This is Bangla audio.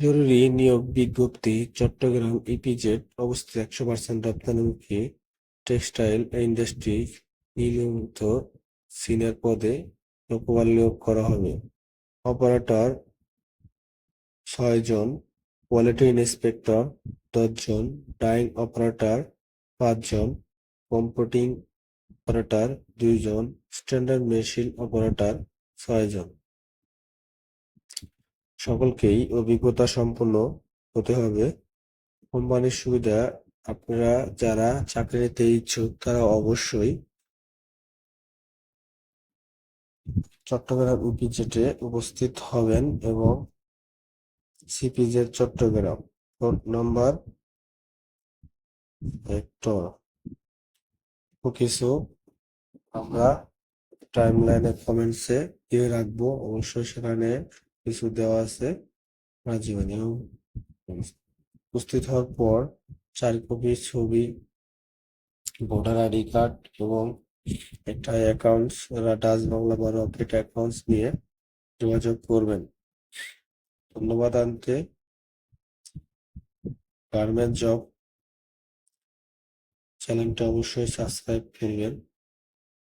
জরুরি নিয়োগ বিজ্ঞপ্তি চট্টগ্রাম ইপিজেড অবস্থিত একশো পার্সেন্ট রপ্তানিমুখী টেক্সটাইল ইন্ডাস্ট্রি নিয়মিত সিনিয়র পদে লোকবল নিয়োগ করা হবে। অপারেটর ছয় জন, কোয়ালিটি ইন্সপেক্টর দশজন ডাইং অপারেটর পাঁচজন কম্পিউটিং অপারেটর দুইজন স্ট্যান্ডার্ড মেশিন অপারেটর ছয়জন সকলকেই অভিজ্ঞতা সম্পন্ন হতে হবে। কোম্পানির সুবিধা আপনারা যারা চাকরি নিতে ইচ্ছুক তারা অবশ্যই চট্টগ্রাম ইপিজেডে উপস্থিত হবেন এবং সিপিজেড চট্টগ্রাম। ফোন নাম্বার হেক্টর কিছু আমরা টাইম লাইনে কমেন্টসে দিয়ে রাখব। অবশ্যই সেখানে কিছু দেওয়া আছে উপস্থিত হওয়ার পর চার কপি ছবি, ভোটার আইডি কার্ড এবং একটা অ্যাকাউন্টস ডাচ বাংলা বা রকেট অ্যাকাউন্টস নিয়ে যোগাযোগ করবেন। ধন্যবাদ আনতে। গার্মেন্ট জব চ্যানেলটা অবশ্যই সাবস্ক্রাইব করবেন।